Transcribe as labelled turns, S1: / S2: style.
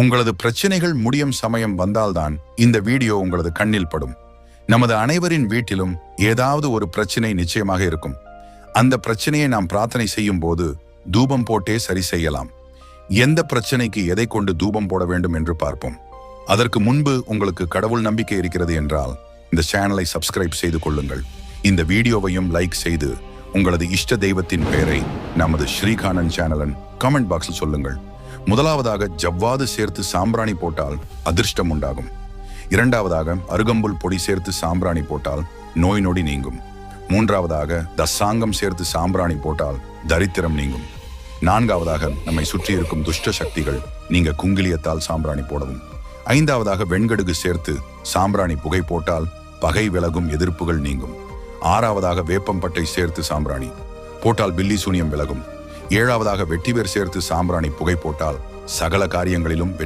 S1: உங்களது பிரச்சனைகள் முடியும் சமயம் வந்தால்தான் இந்த வீடியோ உங்களது கண்ணில் படும். நமது அனைவரின் வீட்டிலும் ஏதாவது ஒரு பிரச்சனை நிச்சயமாக இருக்கும். அந்த பிரச்சனையை நாம் பிரார்த்தனை செய்யும் போது தூபம் போட்டே சரி செய்யலாம். எந்த பிரச்சனைக்கு எதை கொண்டு தூபம் போட வேண்டும் என்று பார்ப்போம். அதற்கு முன்பு உங்களுக்கு கடவுள் நம்பிக்கை இருக்கிறது என்றால் இந்த சேனலை சப்ஸ்கிரைப் செய்து கொள்ளுங்கள். இந்த வீடியோவையும் லைக் செய்து உங்களது இஷ்ட தெய்வத்தின் பெயரை நமது ஸ்ரீகானன் சேனலன் கமெண்ட் பாக்ஸில் சொல்லுங்கள். முதலாவதாக ஜவ்வாது சேர்த்து சாம்பிராணி போட்டால் அதிர்ஷ்டம் உண்டாகும். இரண்டாவதாக அருகம்புல் பொடி சேர்த்து சாம்பிராணி போட்டால் நோய் நொடி நீங்கும். மூன்றாவதாக தசாங்கம் சேர்த்து சாம்பிராணி போட்டால் தரித்திரம் நீங்கும். நான்காவதாக நம்மை சுற்றி இருக்கும் துஷ்ட சக்திகள் நீங்க குங்கிலியத்தால் சாம்பிராணி போடவும். ஐந்தாவதாக வெண்கடுகு சேர்த்து சாம்பிராணி புகை போட்டால் பகை விலகும் எதிர்ப்புகள் நீங்கும். ஆறாவதாக வேப்பம்பட்டை சேர்த்து சாம்பிராணி போட்டால் பில்லி சூனியம் விலகும். ஏழாவதாக வெட்டிவேர் சேர்த்து சாம்பிராணி புகை போட்டால் சகல காரியங்களிலும்